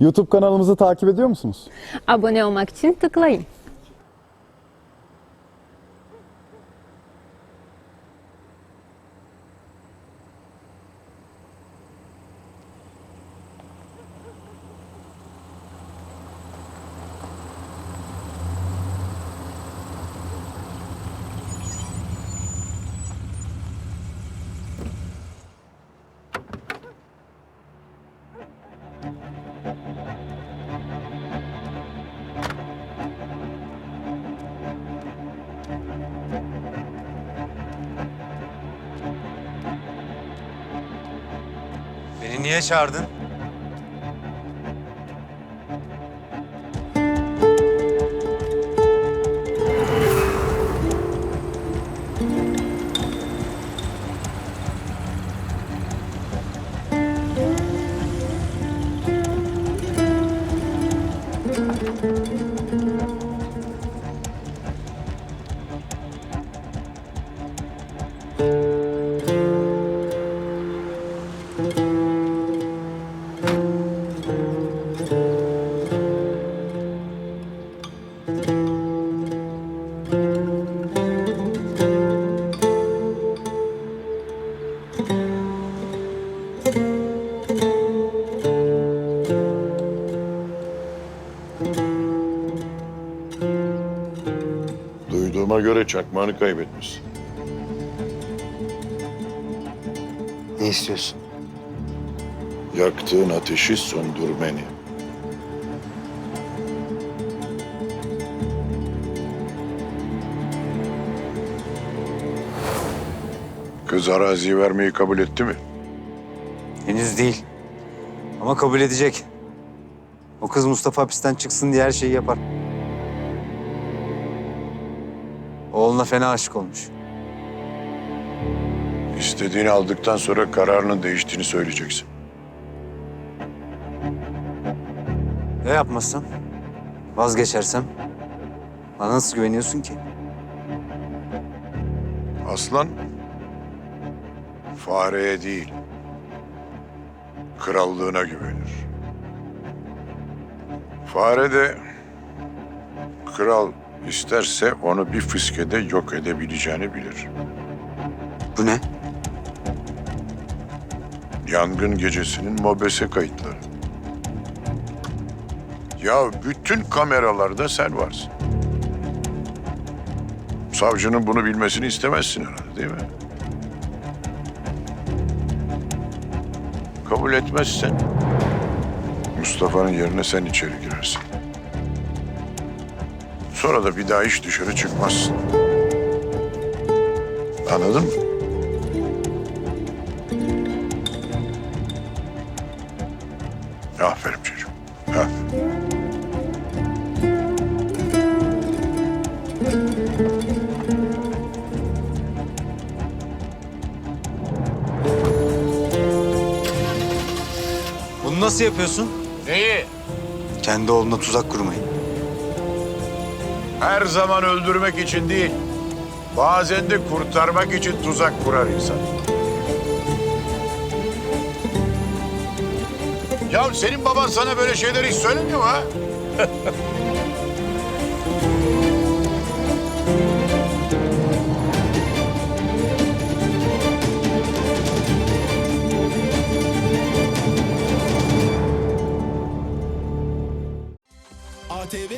YouTube kanalımızı takip ediyor musunuz? Abone olmak için tıklayın. Beni niye çağırdın? Duyduğuma göre çakmağını kaybetmişsin. Ne istiyorsun? Yaktığın ateşi söndürmeni. Kız araziyi vermeyi kabul etti mi? Henüz değil. Ama kabul edecek. O kız Mustafa hapisten çıksın diye her şeyi yapar. Oğluna fena aşık olmuş. İstediğini aldıktan sonra kararının değiştiğini söyleyeceksin. Ya yapmazsam? Vazgeçersem? Bana nasıl güveniyorsun ki? Aslan fareye değil, krallığına güvenir. Fare de kral isterse onu bir fıskede yok edebileceğini bilir. Bu ne? Yangın gecesinin mobese kayıtları. Ya bütün kameralarda sen varsın. Savcının bunu bilmesini istemezsin herhalde değil mi? Kabul etmezsen Mustafa'nın yerine sen içeri girersin. Sonra da bir daha hiç dışarı çıkmazsın. Anladın mı? Aferin çocuğum. Aferin. Bunu nasıl yapıyorsun? Neyi? Kendi oğluna tuzak kurmayı. Her zaman öldürmek için değil, bazen de kurtarmak için tuzak kurar insan. Ya senin baban sana böyle şeyleri hiç söylemiyor mu ha?